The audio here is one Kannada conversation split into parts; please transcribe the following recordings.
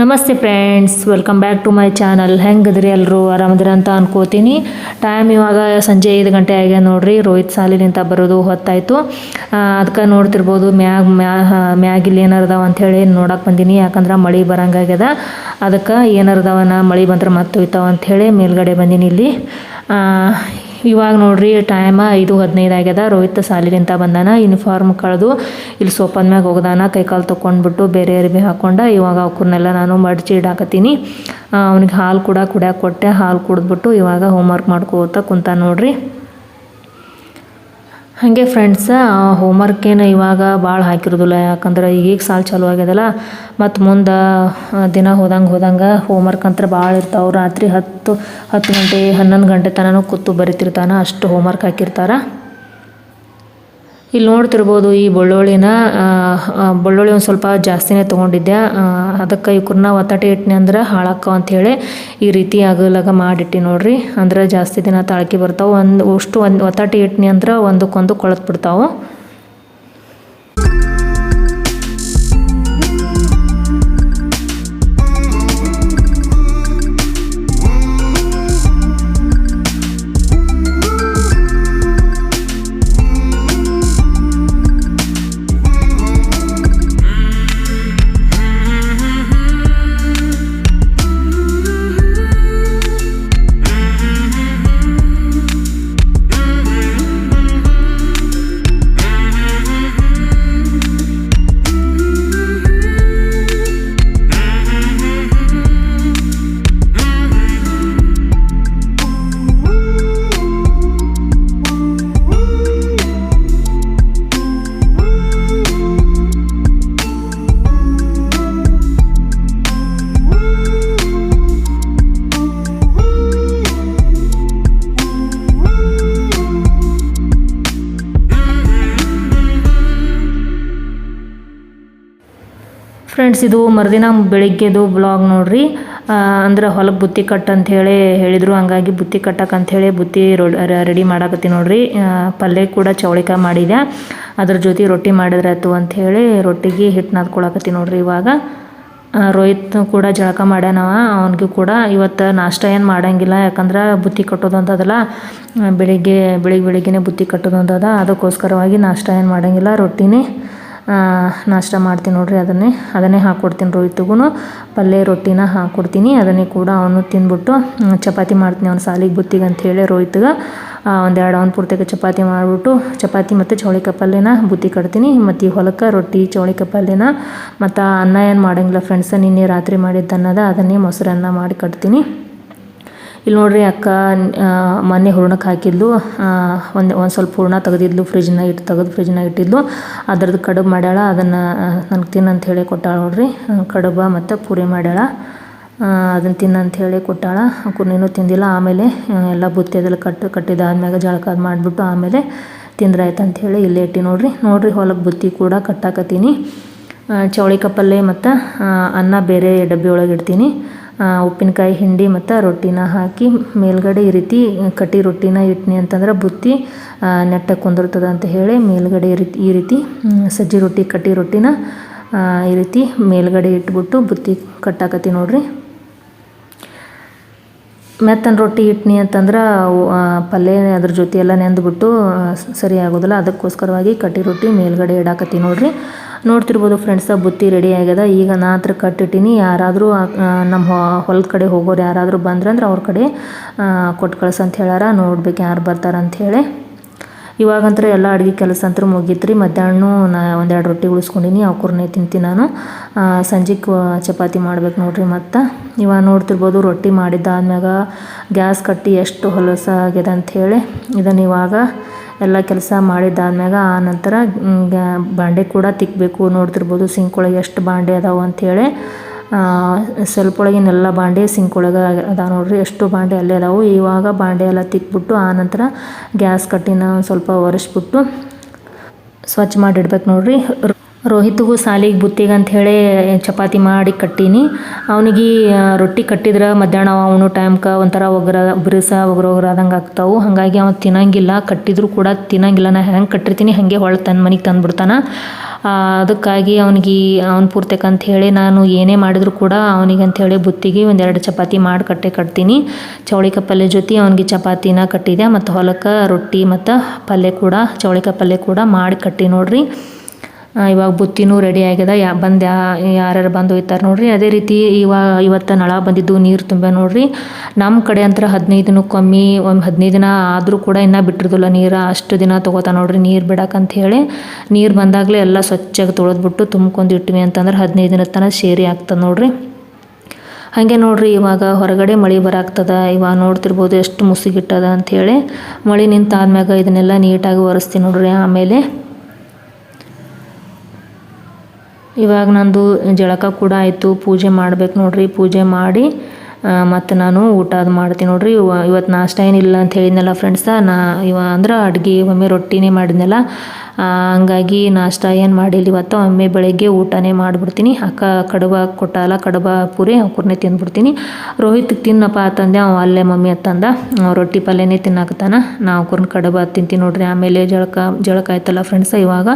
ನಮಸ್ತೆ friends, welcome back to my channel. ಹೆಂಗದ್ರಿ ಎಲ್ಲರೂ ಆರಾಮದ್ರಿ ಅಂತ ಅನ್ಕೋತೀನಿ. ಟೈಮ್ ಇವಾಗ ಸಂಜೆ ಐದು ಗಂಟೆ ಆಗ್ಯ ನೋಡ್ರಿ. ರೋಹಿತ್ ಸಾಲಿನಿಂದ ಬರೋದು ಹೊತ್ತಾಯಿತು. ಅದಕ್ಕೆ ನೋಡ್ತಿರ್ಬೋದು ಮ್ಯಾಗ್, ಮ್ಯಾ ಮ್ಯಾಗಿಲ್ಲಿ ಏನಾರದಾವ ಅಂಥೇಳಿ ನೋಡಕ್ಕೆ ಬಂದೀನಿ. ಯಾಕಂದ್ರೆ ಮಳೆ ಬರಂಗಾಗ್ಯದ ಅದಕ್ಕೆ ಏನಾರದಾವನ ಮಳೆ ಬಂದ್ರೆ ಮತ್ತೆ ಹೋಯ್ತಾವ ಅಂಥೇಳಿ ಮೇಲ್ಗಡೆ ಬಂದೀನಿ ಇಲ್ಲಿ. ಇವಾಗ ನೋಡ್ರಿ ಟೈಮ ಐದು ಹದಿನೈದು ಆಗ್ಯದ. ರೋಹಿತ್ ಸಾಲಿಗಿಂತ ಬಂದಾನ ಯೂನಿಫಾರ್ಮ್ ಕಳೆದು ಇಲ್ಲಿ ಸೋಪನ್ ಮ್ಯಾಗ ಹೋಗ್ದಾನ, ಕೈಕಾಲು ತೊಗೊಂಡ್ಬಿಟ್ಟು ಬೇರೆ ಅರಿಬಿ ಹಾಕೊಂಡ, ಇವಾಗ ಅವ್ರನ್ನೆಲ್ಲ ನಾನು ಮಡಚಿ ಇಡಾಕತ್ತೀನಿ. ಅವ್ನಿಗೆ ಹಾಲು ಕೂಡ ಕುಡಿಯಾಕೆ ಕೊಟ್ಟೆ, ಹಾಲು ಕುಡಿದ್ಬಿಟ್ಟು ಇವಾಗ ಹೋಮ್ವರ್ಕ್ ಮಾಡ್ಕೋತ ಕುಂತ ನೋಡ್ರಿ. ಹಾಗೆ ಫ್ರೆಂಡ್ಸ ಹೋಮ್ವರ್ಕ್ ಏನು ಇವಾಗ ಭಾಳ ಹಾಕಿರೋದಿಲ್ಲ. ಯಾಕಂದ್ರೆ ಈಗೀಗ ಸಾಲು ಚಾಲು ಆಗ್ಯದಲ್ಲ. ಮತ್ತು ಮುಂದೆ ದಿನ ಹೋದಂಗೆ ಹೋದಂಗೆ ಹೋಮ್ವರ್ಕ್ ಅಂತ ಭಾಳ ಇರ್ತಾವೆ. ರಾತ್ರಿ ಹತ್ತು ಹತ್ತು ಗಂಟೆ, ಹನ್ನೊಂದು ಗಂಟೆ ತನಕ ಕೂತು ಬರಿತಿರ್ತಾನೆ. ಅಷ್ಟು ಹೋಮ್ವರ್ಕ್ ಹಾಕಿರ್ತಾರೆ. ಇಲ್ಲಿ ನೋಡ್ತಿರ್ಬೋದು ಈ ಬೆಳ್ಳುಳ್ಳಿನ ಬೆಳ್ಳುಳ್ಳಿ ಒಂದು ಸ್ವಲ್ಪ ಜಾಸ್ತಿನೇ ತೊಗೊಂಡಿದ್ದೆ. ಅದಕ್ಕೆ ಇವ್ರನ್ನ ಒತ್ತಾಟಿ ಇಟ್ನಿ ಅಂದ್ರೆ ಹಾಳಾಕ್ಕವ ಅಂಥೇಳಿ ಈ ರೀತಿ ಆಗಲಾಗ ಮಾಡಿಟ್ಟಿ ನೋಡ್ರಿ. ಅಂದ್ರೆ ಜಾಸ್ತಿ ದಿನ ತಾಳ್ಕಿ ಬರ್ತಾವೆ. ಒಂದು, ಅಷ್ಟು ಒಂದು ಒತ್ತಟೆ ಇಟ್ನಿ ಅಂದ್ರೆ ಒಂದಕ್ಕೊಂದು ಕೊಳತ್ ಬಿಡ್ತಾವೆ. ಫ್ರೆಂಡ್ಸ್ ಇದು ಮರುದಿನ ಬೆಳಿಗ್ಗೆದು ಬ್ಲಾಗ್ ನೋಡ್ರಿ. ಅಂದ್ರೆ ಹೊಲಕ್ಕೆ ಬುತ್ತಿ ಕಟ್ ಅಂತ ಹೇಳಿ ಹೇಳಿದರು. ಹಂಗಾಗಿ ಬುತ್ತಿ ಕಟ್ಟಕ್ಕೆ ಅಂಥೇಳಿ ಬುತ್ತಿ ರೆಡಿ ಮಾಡಾಕತ್ತಿ ನೋಡ್ರಿ. ಪಲ್ಯ ಕೂಡ ಚೌಳಿಕಾಯಿ ಮಾಡಿದೆ ಅದ್ರ ಜೊತೆ ರೊಟ್ಟಿ ಮಾಡಿದ್ರೆ ಆಯ್ತು ಅಂಥೇಳಿ ರೊಟ್ಟಿಗೆ ಹಿಟ್ಟು ನಾದ್ಕೊಳಕತ್ತಿ ನೋಡ್ರಿ ಇವಾಗ. ರೋಹಿತ್ ಕೂಡ ಜಳಕ ಮಾಡ್ಯಾನವ. ಅವನಿಗೂ ಕೂಡ ಇವತ್ತು ನಾಷ್ಟ ಏನು ಮಾಡಂಗಿಲ್ಲ. ಯಾಕಂದ್ರೆ ಬುತ್ತಿ ಕಟ್ಟೋದು ಅಂತದಲ್ಲ ಬೆಳಿಗ್ಗೆ ಬೆಳಿಗ್ಗೆ ಬೆಳಿಗ್ಗೆನೇ ಬುತ್ತಿ ಕಟ್ಟೋದು ಅಂತದ. ಅದಕ್ಕೋಸ್ಕರವಾಗಿ ನಾಷ್ಟ ಏನು ಮಾಡೋಂಗಿಲ್ಲ ರೊಟ್ಟಿನೇ. ನಾಷ್ಟ ಮಾಡ್ತೀನಿ ನೋಡ್ರಿ, ಅದನ್ನೇ ಅದನ್ನೇ ಹಾಕ್ಕೊಡ್ತೀನಿ ರೋಹಿತ್ಗೂ ಪಲ್ಯ ರೊಟ್ಟಿನ ಹಾಕ್ಕೊಡ್ತೀನಿ ಅದನ್ನೇ ಕೂಡ ಅವನು ತಿಂದ್ಬಿಟ್ಟು ಚಪಾತಿ ಮಾಡ್ತೀನಿ ಅವ್ನು ಸಾಲಿಗೆ ಬುತ್ತಿಗೆ ಅಂಥೇಳಿ ರೋಹಿತ್ಗೆ. ಒಂದೆರಡು ಅವ್ನ ಪೂರ್ತಿಗೆ ಚಪಾತಿ ಮಾಡಿಬಿಟ್ಟು, ಚಪಾತಿ ಮತ್ತು ಚೌಳಿಕ ಪಲ್ಯನ ಬುತ್ತಿ ಕಟ್ತೀನಿ. ಮತ್ತು ಈ ಹೊಲಕ್ಕೆ ರೊಟ್ಟಿ, ಚೌಳಿಕ ಪಲ್ಯನ ಮತ್ತು ಅನ್ನ ಏನು ಮಾಡೋಂಗಿಲ್ಲ ಫ್ರೆಂಡ್ಸ ನಿನ್ನೆ ರಾತ್ರಿ ಮಾಡಿದ್ದ ಅನ್ನದ, ಅದನ್ನೇ ಮೊಸರನ್ನ ಮಾಡಿ ಕಟ್ತೀನಿ. ಇಲ್ಲಿ ನೋಡ್ರಿ ಅಕ್ಕ ಮೊನ್ನೆ ಹೂರ್ಣಕ್ಕೆ ಹಾಕಿದ್ಲು. ಒಂದು ಒಂದು ಸ್ವಲ್ಪ ಹೂರ್ಣ ತೆಗೆದಿದ್ಲು ಫ್ರಿಜ್ನಾಗ ಇಟ್ಟು ತೆಗೆದು ಫ್ರಿಜ್ನಾಗ ಇಟ್ಟಿದ್ಲು. ಅದ್ರದ್ದು ಕಡುಬು ಮಾಡ್ಯಾಳ ಅದನ್ನು ನನಗೆ ತಿನ್ನಂತ ಹೇಳಿ ಕೊಟ್ಟಾಳ ನೋಡ್ರಿ. ಕಡಬ ಮತ್ತು ಪೂರಿ ಮಾಡ್ಯಾಳ. ಅದನ್ನು ತಿನ್ನಂತ ಹೇಳಿ ಕೊಟ್ಟಾಳ. ಕುರ್ನಿನೂ ತಿಂದಿಲ್ಲ ಆಮೇಲೆ ಎಲ್ಲ ಬುತ್ತಿ ಅದೆಲ್ಲ ಕಟ್ಟು ಕಟ್ಟಿದಾದ್ಮ್ಯಾಗ ಜಳಕ ಮಾಡಿಬಿಟ್ಟು ಆಮೇಲೆ ತಿಂದ್ರಾಯ್ತು ಅಂಥೇಳಿ ಇಲ್ಲೇ ಇಟ್ಟು ನೋಡ್ರಿ. ನೋಡ್ರಿ ಹೊಲಕ್ಕೆ ಬುತ್ತಿ ಕೂಡ ಕಟ್ಟಾಕತ್ತೀನಿ. ಆ, ಚೌಳಿಕಾಯಿ ಪಲ್ಯ ಮತ್ತು ಅನ್ನ ಬೇರೆ ಡಬ್ಬಿ ಒಳಗೆ ಇಡ್ತೀನಿ. ಉಪ್ಪಿನಕಾಯಿ ಹಿಂಡಿ ಮತ್ತು ರೊಟ್ಟಿನ ಹಾಕಿ ಮೇಲ್ಗಡೆ ಈ ರೀತಿ ಕಟ್ಟಿ ರೊಟ್ಟಿನ ಇಟ್ನಿ ಅಂತಂದ್ರೆ ಬುತ್ತಿ ನೆಟ್ಟಕ್ಕೆ ಕುಂದಿರ್ತದೆ ಅಂತ ಹೇಳಿ ಮೇಲ್ಗಡೆ ಈ ರೀತಿ ಈ ರೀತಿ ಸಜ್ಜಿ ರೊಟ್ಟಿ, ಕಟ್ಟಿ ರೊಟ್ಟಿನ ಈ ರೀತಿ ಮೇಲ್ಗಡೆ ಇಟ್ಬಿಟ್ಟು ಬುತ್ತಿ ಕಟ್ಟಾಕತ್ತಿ ನೋಡ್ರಿ. ಮೆತ್ತನ ರೊಟ್ಟಿ ಇಟ್ನಿ ಅಂತಂದ್ರೆ ಪಲ್ಯ ಅದ್ರ ಜೊತೆ ಎಲ್ಲ ನೆಂದ್ಬಿಟ್ಟು ಸರಿ ಆಗೋದಿಲ್ಲ ಅದಕ್ಕೋಸ್ಕರವಾಗಿ ಕಟ್ಟಿ ರೊಟ್ಟಿ ಮೇಲ್ಗಡೆ ಇಡಾಕತ್ತಿ ನೋಡ್ರಿ. ನೋಡ್ತಿರ್ಬೋದು ಫ್ರೆಂಡ್ಸ್ ಬುತ್ತಿ ರೆಡಿ ಆಗ್ಯದ. ಈಗ ನಾ ಹತ್ರ ಕಟ್ಟಿಟ್ಟಿನಿ. ಯಾರಾದರೂ ನಮ್ಮ ಹೊಲದ ಕಡೆ ಹೋಗೋರು ಯಾರಾದರೂ ಬಂದ್ರಂದ್ರೆ ಅವ್ರ ಕಡೆ ಕೊಟ್ಟು ಕಳ್ಸ ಅಂತ ಹೇಳ್ಯಾರ. ನೋಡ್ಬೇಕು ಯಾರು ಬರ್ತಾರ ಹೇಳಿ. ಇವಾಗಂತ್ರ ಎಲ್ಲ ಅಡುಗೆ ಕೆಲಸ ಅಂತೂ ಮುಗೀತು ರೀ ಮಧ್ಯಾಹ್ನ ನಾ ಒಂದೆರಡು ರೊಟ್ಟಿ ಉಳಿಸ್ಕೊಂಡಿನಿ. ಅವ್ಕೂರ್ನೇ ತಿಂತೀನಿ ನಾನು. ಸಂಜೆಗೆ ಚಪಾತಿ ಮಾಡ್ಬೇಕು ನೋಡ್ರಿ ಮತ್ತು. ಇವಾಗ ನೋಡ್ತಿರ್ಬೋದು ರೊಟ್ಟಿ ಮಾಡಿದ್ದಾದ್ಮ್ಯಾಗ ಗ್ಯಾಸ್ ಕಟ್ಟಿ ಎಷ್ಟು ಹೊಲಸ ಅಂತ ಅಂಥೇಳಿ ಇದನ್ನು ಇವಾಗ ಎಲ್ಲ ಕೆಲಸ ಮಾಡಿದ್ದಾದ್ಮ್ಯಾಗ ಆ ನಂತರ ಬಾಂಡೆ ಕೂಡ ತಿಕ್ಕಬೇಕು ನೋಡ್ತಿರ್ಬೋದು ಸಿಂಕ್ ಒಳಗೆ ಎಷ್ಟು ಬಾಂಡೆ ಅದಾವೆ ಅಂಥೇಳಿ ಸ್ವಲ್ಪ ಒಳಗಿನೆಲ್ಲ ಬಾಂಡೆ ಸಿಂಕ್ ಒಳಗೆ ಅದಾವ ನೋಡ್ರಿ. ಎಷ್ಟು ಬಾಂಡೆ ಅಲ್ಲೇ ಅದಾವು. ಇವಾಗ ಬಾಂಡೆ ಎಲ್ಲ ತಿಕ್ಬಿಟ್ಟು ಆ ನಂತರ ಗ್ಯಾಸ್ ಕಟ್ಟಿನ ಸ್ವಲ್ಪ ಒರೆಸ್ಬಿಟ್ಟು ಸ್ವಚ್ಛ ಮಾಡಿಡ್ಬೇಕು ನೋಡ್ರಿ. ರೋಹಿತ್ಗೂ ಸಾಲಿಗೆ ಬುತ್ತಿಗೆ ಹೇಳಿ ಚಪಾತಿ ಮಾಡಿ ಕಟ್ಟೀನಿ. ಅವನಿಗೆ ರೊಟ್ಟಿ ಕಟ್ಟಿದ್ರೆ ಮಧ್ಯಾಹ್ನ ಅವನು ಟೈಮ್ಗೆ ಒಂಥರ ಒಗ್ರ, ಬಿರುಸ ಒಗ್ರ ಒಗ್ರಾದಂಗೆ ಆಗ್ತಾವೆ. ಹಾಗಾಗಿ ಅವನು ತಿನ್ನಂಗಿಲ್ಲ. ಕಟ್ಟಿದ್ರು ಕೂಡ ತಿನ್ನಂಗಿಲ್ಲ. ನಾ ಹೆಂಗೆ ಕಟ್ಟಿರ್ತೀನಿ? ಹಾಗೆ ಹೊಳ್ ತನ್ನ ಮನೆಗೆ ತಂದುಬಿಡ್ತಾನೆ. ಅದಕ್ಕಾಗಿ ಅವನಿಗೆ, ಅವ್ನು ಅಂತ ಹೇಳಿ ನಾನು ಏನೇ ಮಾಡಿದ್ರು ಕೂಡ ಅವನಿಗೆ ಅಂಥೇಳಿ ಬುತ್ತಿಗೆ ಒಂದೆರಡು ಚಪಾತಿ ಮಾಡಿ ಕಟ್ಟೆ ಕಟ್ತೀನಿ. ಚೌಳಿಕಾಯಿ ಪಲ್ಯ ಜೊತೆ ಅವನಿಗೆ ಚಪಾತಿನ ಕಟ್ಟಿದೆ ಮತ್ತು ಹೊಲಕ್ಕೆ ರೊಟ್ಟಿ ಮತ್ತು ಪಲ್ಯ ಕೂಡ ಚೌಳಿಕಾಯಿ ಪಲ್ಯ ಕೂಡ ಮಾಡಿ ಕಟ್ಟಿ ನೋಡ್ರಿ. ಇವಾಗ ಬುತ್ತಿನೂ ರೆಡಿ ಆಗ್ಯದ ಯಾ, ಬಂದು ಯಾ, ಯಾರ್ಯಾರು ಬಂದು ಒಯ್ತಾರೆ ನೋಡ್ರಿ. ಅದೇ ರೀತಿ ಇವಾಗ ಇವತ್ತು ನಳ ಬಂದಿದ್ದು ನೀರು ತುಂಬ ನೋಡ್ರಿ. ನಮ್ಮ ಕಡೆ ಅಂತರ ಹದಿನೈದು ಕಮ್ಮಿ ಒಂದು ಹದಿನೈದು ದಿನ ಆದರೂ ಕೂಡ ಇನ್ನೂ ಬಿಟ್ಟಿರೋದಿಲ್ಲ ನೀರು. ಅಷ್ಟು ದಿನ ತೊಗೋತಾ ನೋಡ್ರಿ ನೀರು ಬಿಡಕ್ಕಂತ ಹೇಳಿ. ನೀರು ಬಂದಾಗಲೇ ಎಲ್ಲ ಸ್ವಚ್ಛಾಗಿ ತೊಳೆದ್ಬಿಟ್ಟು ತುಂಬ್ಕೊಂಡು ಇಟ್ವಿ ಅಂತಂದ್ರೆ ಹದಿನೈದು ದಿನ ತನಕ ಸೇರಿ ಆಗ್ತದೆ ನೋಡ್ರಿ. ಹಾಗೆ ನೋಡ್ರಿ ಇವಾಗ ಹೊರಗಡೆ ಮಳೆ ಬರಾಗ್ತದ ಇವಾಗ ನೋಡ್ತಿರ್ಬೋದು ಎಷ್ಟು ಮುಸುಗಿಟ್ಟದ ಅಂಥೇಳಿ ಮಳೆ ನಿಂತಾದ್ಮ್ಯಾಗ ಇದನ್ನೆಲ್ಲ ನೀಟಾಗಿ ಒರೆಸ್ತೀನಿ ನೋಡ್ರಿ ಆಮೇಲೆ. ಇವಾಗ ನಂದು ಜಳಕ ಕೂಡ ಆಯಿತು ಪೂಜೆ ಮಾಡ್ಬೇಕು ನೋಡ್ರಿ ಪೂಜೆ ಮಾಡಿ ಮತ್ತು ನಾನು ಊಟ ಅದು ಮಾಡ್ತೀನಿ ನೋಡ್ರಿ. ಇವ ಇವತ್ತು ನಾಷ್ಟ ಏನಿಲ್ಲ ಅಂತ ಹೇಳಿದ್ನಲ್ಲ ಫ್ರೆಂಡ್ಸ ನಾ ಇವ ಅಂದ್ರೆ ಅಡುಗೆ, ಒಮ್ಮೆ ರೊಟ್ಟಿನೇ ಮಾಡಿದ್ನಲ್ಲ. ಹಂಗಾಗಿ ನಾಷ್ಟ ಏನು ಮಾಡಿಲ್ಲ ಇವತ್ತು, ಒಮ್ಮೆ ಬೆಳಗ್ಗೆ ಊಟನೇ ಮಾಡಿಬಿಡ್ತೀನಿ. ಅಕ್ಕ ಕಡುಬ ಕೊಟ್ಟಲ್ಲ ಕಡುಬ ಪೂರಿ, ಅವ್ಕೂರ್ನೇ ತಿಂದ್ಬಿಡ್ತೀನಿ. ರೋಹಿತ್ ತಿನ್ನಪ್ಪ ಅಂತಂದೆ, ಅವ ಅಲ್ಲೇ ಮಮ್ಮಿ ಅಂತಂದ ರೊಟ್ಟಿ ಪಲ್ಯನೇ ತಿನ್ನಾಕತ್ತಾನ. ನಾವು ಕುರ್ನ ಕಡುಬ ತಿಂತೀನಿ ನೋಡ್ರಿ. ಆಮೇಲೆ ಜಳಕ ಜಳಕ ಆಯ್ತಲ್ಲ ಫ್ರೆಂಡ್ಸ ಇವಾಗ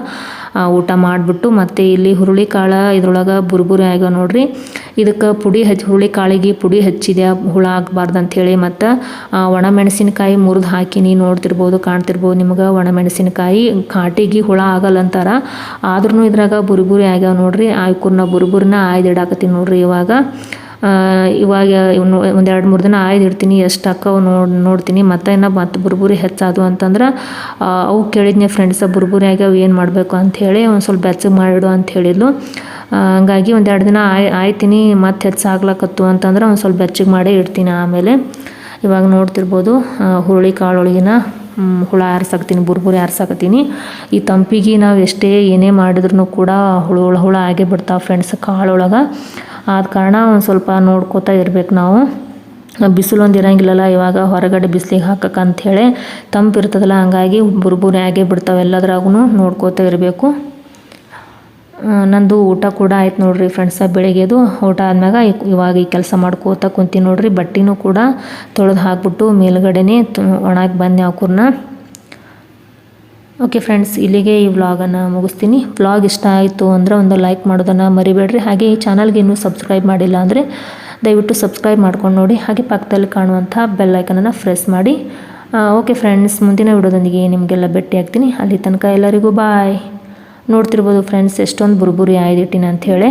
ಊಟ ಮಾಡಿಬಿಟ್ಟು ಮತ್ತು ಇಲ್ಲಿ ಹುರುಳಿ ಕಾಳು ಇದ್ರೊಳಗೆ ಬುರ್ಬುರಿ ಆಗ್ಯಾವ ನೋಡ್ರಿ. ಇದಕ್ಕೆ ಪುಡಿ ಹಚ್ಚಿ ಹುರುಳಿ ಕಾಳಿಗೆ ಪುಡಿ ಹಚ್ಚಿದೆ ಹುಳ ಆಗಬಾರ್ದು ಅಂಥೇಳಿ ಮತ್ತು ಒಣಮೆಣಸಿನ್ಕಾಯಿ ಮುರಿದು ಹಾಕಿನಿ ನೋಡ್ತಿರ್ಬೋದು, ಕಾಣ್ತಿರ್ಬೋದು ನಿಮ್ಗೆ. ಒಣಮೆಣಸಿನ್ಕಾಯಿ ಕಾಟಿಗೆ ಹುಳ ಆಗಲ್ಲ ಅಂತಾರ ಆದ್ರೂ ಇದ್ರಾಗ ಬುರ್ಬುರಿ ಆಗ್ಯಾವ ನೋಡ್ರಿ. ಆಯ್ಕುರ್ನ ಬುರ್ಬುರಿನ ಆಯ್ದಿಡಾಕತ್ತೀನಿ ನೋಡ್ರಿ ಇವಾಗ. ಇವಾಗ ಒಂದೆರಡು ಒಂದು ಮೂರು ದಿನ ಆಯ್ದು ಇಡ್ತೀನಿ, ಎಷ್ಟು ಅಕ್ಕವು ನೋಡಿ, ನೋಡ್ತೀನಿ. ಮತ್ತೆ ಇನ್ನು ಮತ್ತೆ ಬುರ್ಬುರಿ ಹೆಚ್ಚಾದು ಅಂತಂದ್ರೆ ಅವು ಕೇಳಿದ್ನೆ ಫ್ರೆಂಡ್ಸ ಬುರ್ಬುರಿ ಆಗ್ಯಾವ, ಏನು ಮಾಡಬೇಕು ಅಂಥೇಳಿ ಒಂದು ಸ್ವಲ್ಪ ಬೆಚ್ಚಗೆ ಮಾಡಿಡು ಅಂತ ಹೇಳಿದ್ಲು ಹಂಗಾಗಿ ಒಂದೆರಡು ದಿನ ಆಯ್, ಆಯ್ತೀನಿ, ಮತ್ತೆ ಹೆಚ್ಚಾಗ್ಲಕತ್ತು ಅಂತಂದ್ರೆ ಒಂದು ಸ್ವಲ್ಪ ಬೆಚ್ಚಗೆ ಮಾಡಿ ಇಡ್ತೀನಿ ಆಮೇಲೆ. ಇವಾಗ ನೋಡ್ತಿರ್ಬೋದು ಹುರುಳಿ ಕಾಳೊಳಗಿನ ಹುಳ ಆರ್ಸಾಕ್ತೀನಿ ಬುರ್ಬುರಿ ಆರ್ಸಾಕತ್ತೀನಿ. ಈ ತಂಪಿಗೆ ನಾವು ಎಷ್ಟೇ ಏನೇ ಮಾಡಿದ್ರು ಕೂಡ ಹುಳು, ಹುಳ ಹುಳ ಆಗೇ ಬಿಡ್ತಾವೆ ಫ್ರೆಂಡ್ಸ್ ಕಾಳೊಳಗೆ. ಆದ ಕಾರಣ ಒಂದು ಸ್ವಲ್ಪ ನೋಡ್ಕೋತಾ ಇರ್ಬೇಕು ನಾವು. ಬಿಸಿಲು ಒಂದು ಇರಂಗಿಲ್ಲಲ್ಲ, ಇವಾಗ ಹೊರಗಡೆ ಬಿಸಿಲಿಗೆ ಹಾಕಕ್ಕೆ ಅಂಥೇಳಿ ತಂಪಿರ್ತದಲ್ಲ ಹಂಗಾಗಿ ಬುರ್ಬುರಿ ಆಗೇ ಬಿಡ್ತಾವೆ ಎಲ್ಲದ್ರಾಗೂ ನೋಡ್ಕೋತಾ ಇರಬೇಕು. ನಂದು ಊಟ ಕೂಡ ಆಯ್ತು ನೋಡ್ರಿ ಫ್ರೆಂಡ್ಸ ಬೆಳಿಗ್ಗೆದು ಊಟ ಆದ್ಮ್ಯಾಗ ಇವಾಗ ಈ ಕೆಲಸ ಮಾಡ್ಕೋತ ಕುಂತೀನಿ ನೋಡ್ರಿ, ಬಟ್ಟೆನೂ ಕೂಡ ತೊಳೆದು ಹಾಕ್ಬಿಟ್ಟು ಮೇಲ್ಗಡೆನೇ ಒಣಗಿ ಬಂದೆ ಅವಕೂರ್ನ ಓಕೆ ಫ್ರೆಂಡ್ಸ್ ಇಲ್ಲಿಗೆ ಈ ವ್ಲಾಗನ್ನು ಮುಗಿಸ್ತೀನಿ. ವ್ಲಾಗ್ ಇಷ್ಟ ಆಯಿತು ಅಂದರೆ ಒಂದು ಲೈಕ್ ಮಾಡೋದನ್ನು ಮರಿಬೇಡ್ರಿ. ಹಾಗೆ ಈ ಚಾನಲ್ಗೆ ಇನ್ನೂ ಸಬ್ಸ್ಕ್ರೈಬ್ ಮಾಡಿಲ್ಲ ಅಂದರೆ ದಯವಿಟ್ಟು ಸಬ್ಸ್ಕ್ರೈಬ್ ಮಾಡ್ಕೊಂಡು ನೋಡಿ. ಹಾಗೆ ಪಕ್ಕದಲ್ಲಿ ಕಾಣುವಂಥ ಬೆಲ್ ಐಕನನ್ನು ಫ್ರೆಸ್ ಮಾಡಿ. ಓಕೆ ಫ್ರೆಂಡ್ಸ್ ಮುಂದಿನ ವಿಡಿಯೋದೊಂದಿಗೆ ನಿಮಗೆಲ್ಲ ಭೇಟಿ ಆಗ್ತೀನಿ ಅಲ್ಲಿ ತನಕ ಎಲ್ಲರಿಗೂ ಬಾಯ್ ನೋಡ್ತಿರ್ಬೋದು ಫ್ರೆಂಡ್ಸ್ ಎಷ್ಟೊಂದು ಬುರ್ಬುರಿ ಆಯ್ದಿಟ್ಟಿನ ಅಂಥೇಳಿ